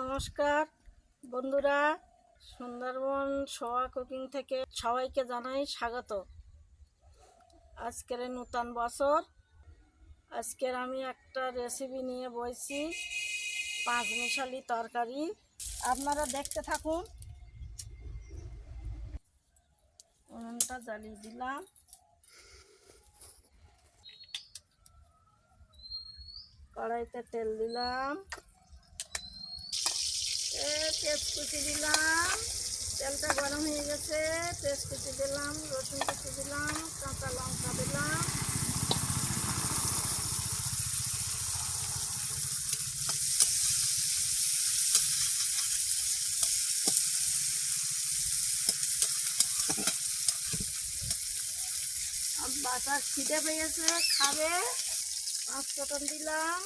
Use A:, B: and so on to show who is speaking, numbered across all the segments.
A: নমস্কার, বন্ধুরা। সুন্দরবন সোয়া কুকিং থেকে সবাইকে জানাই স্বাগত। আজকের নূতন বছর, আজকের আমি একটা রেসিপি নিয়ে বসছি পাঁচ মিশালি তরকারি। আপনারা দেখতে থাকুন। উনুনটা জ্বালিয়ে দিলাম। কড়াইতে তেল দিলাম। পেঁয়াজ দিলাম। তেলটা গরম হয়ে গেছে, পেঁয়াজ কুচি দিলাম, রসুন কুচি দিলাম, কাঁচা লঙ্কা দিলাম। বাচ্চা খিদে পেয়েছে, খাবে। পাঁচ ফোটন দিলাম।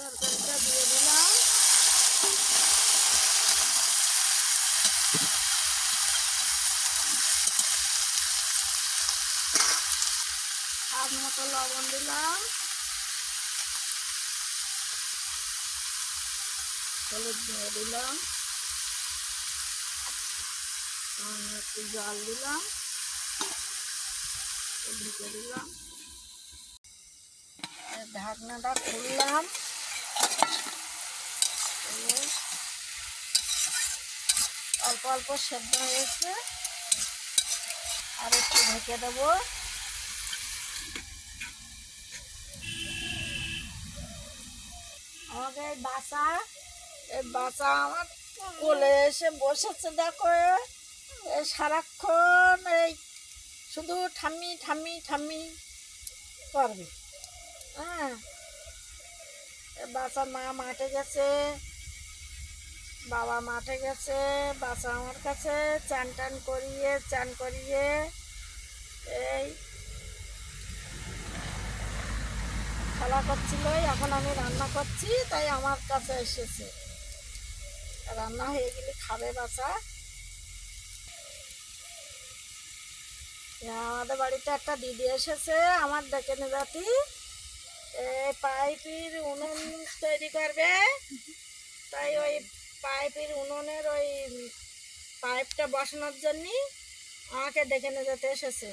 A: তরকারিটা দিয়ে দিলাম। হাফ মতো লবণ দিলাম। হলুদ দিয়ে দিলাম। একটু জল দিলাম। ঢুকে দিলাম। ঢাকনাটা খুললাম এই অল্প সেদ্ধ হয়েছে আর একটু ঢেকে দেবো। আমাকে এই বাসা এই বাসা আমার কোলে এসে বসেছে, দেখো। সারাক্ষণ এই শুধু ঠাম্মি ঠাম্মি ঠাম্মি করবে। হ্যাঁ। বাচ্চা মা মাঠে গেছে। বাবা মাঠে গেছে বাচ্চা আমার কাছে, চান টান করিয়ে, চান করিয়ে, এই খেলা করছিল এখন আমি রান্না করছি, তাই আমার কাছে এসেছে। রান্না হয়ে গেলে খাবে বাচ্চা আমাদের বাড়িতে একটা দিদি এসেছে, আমার ডেকে নেবাতি পাইপের উনুন তৈরি করবে। তাই ওই পাইপের উনুনের ওই পাইপটা বসানোর জন্যই আমাকে ডেকে নিয়ে যেতে এসেছে।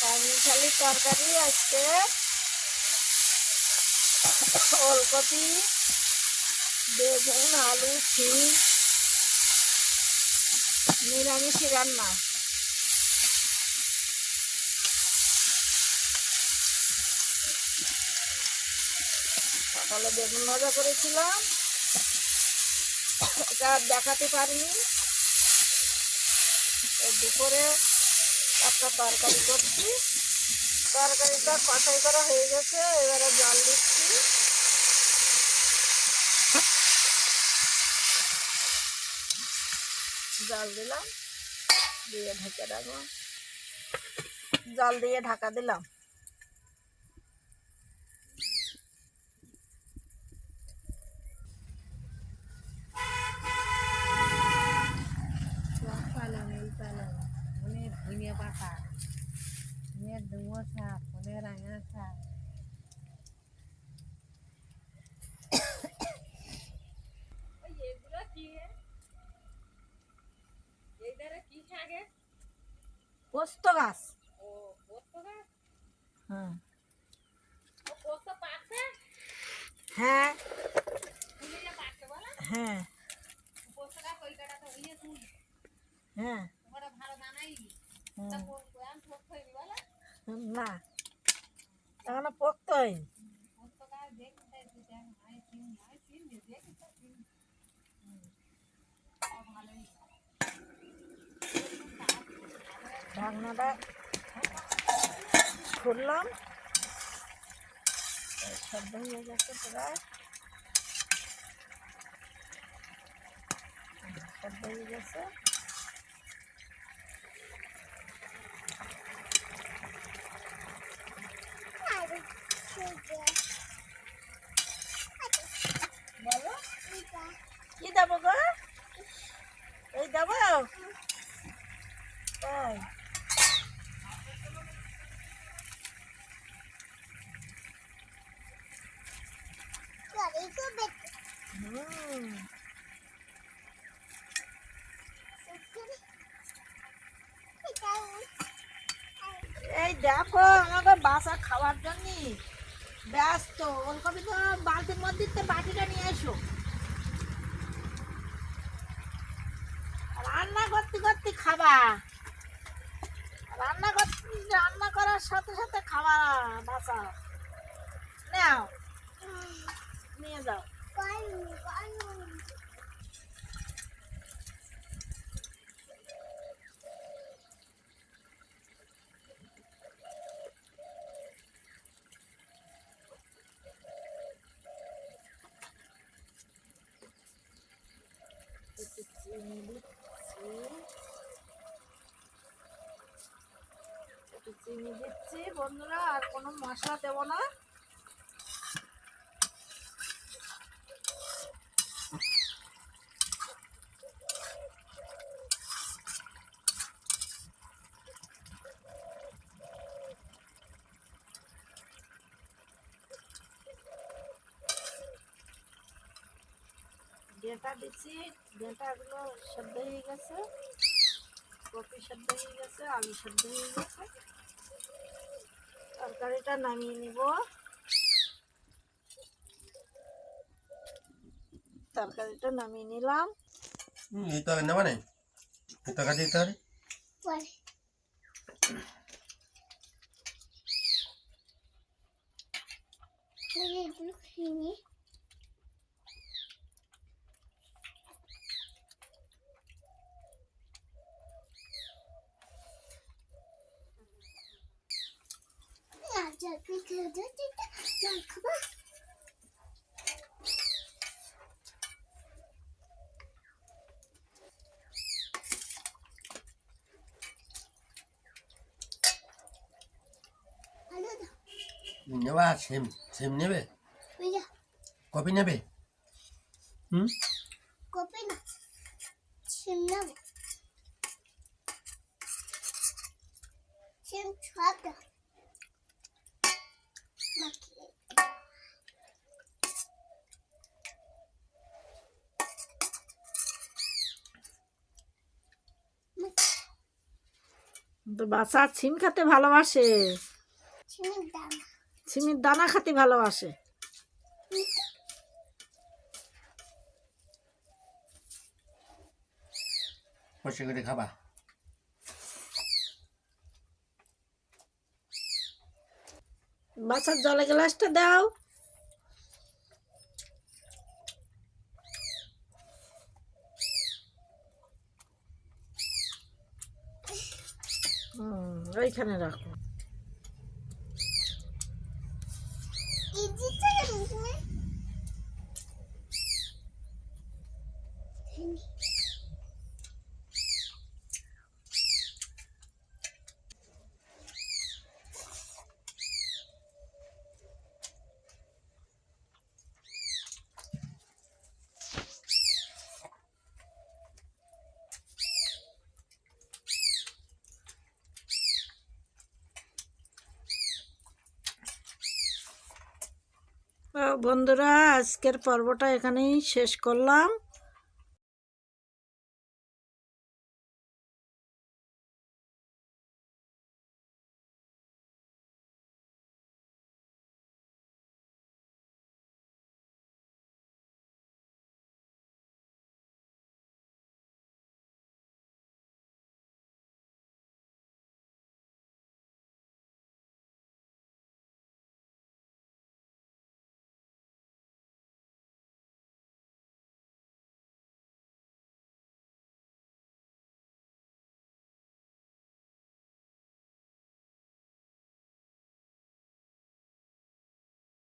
A: মিশালি তরকারি আজকে ওলকপি, বেগুন, আলু শিম নিরামিষ রান্না। সকালে বেগুন ভাজা করেছিলাম। এটা দেখাতে পারিনি। দুপুরে একটা তরকারি করছি। তরকারিটা কষাই করা হয়ে গেছে, এবারে জল দিচ্ছি। জল দিলাম, দিয়ে ঢেকে রাখলাম জল দিয়ে ঢাকা দিলাম।
B: ধনিয়া পাতা অনেক ডুমো শাক অনেক রাঙা শাক
A: পোস্ত গাছ হ্যাঁ হ্যাঁ হ্যাঁ হ্যাঁ হুম। না। এখনও পোক্ত হয়নি ঢাকনাটা খুললাম। সদ্য হয়ে গেছে প্রায়। সদ্য হয়ে গেছে। এই দেখো আমাকে বাসা খাওয়ার জন্য। ব্যস্ত। ওলকপি তো বালতির মধ্যে তো বাটিটা নিয়ে এসো। রান্না করতে করতে খাবা। রান্না করতে রান্না করার সাথে সাথে খাবা বাসা নাও। নিয়ে যাও একটু চিনি দিচ্ছি একটু চিনি দিচ্ছি বন্ধুরা, আর কোনো মশলা দেবো না। ডেটা দিচ্ছি। ডেটাগুলো সেদ্ধ হয়ে গেছে। কপি সেদ্ধ হয়ে গেছে, আলু সেদ্ধ হয়ে গেছে। তরকারিটা নামিয়ে নিব। তরকারিটা নামিয়ে নিলাম।
C: এই নেবা নাই। নেবা সেম সেম নেবে? কপি নেবে? হুম?
D: কপি না সিম নেব। সিম ছটা মাখিয়ে
A: বাচ্চা ছিম খেতে ভালোবাসে।
D: সিমের
A: ছিমির দানা খেতে ভালোবাসে।
C: বসে করে খাবা।
A: বাচ্চার জলে গ্লাসটা দাও। হুম ওইখানে রাখো
D: ইজি থেকে মুখে
A: তো বন্ধুরা আজকের পর্বটা এখানেই শেষ করলাম।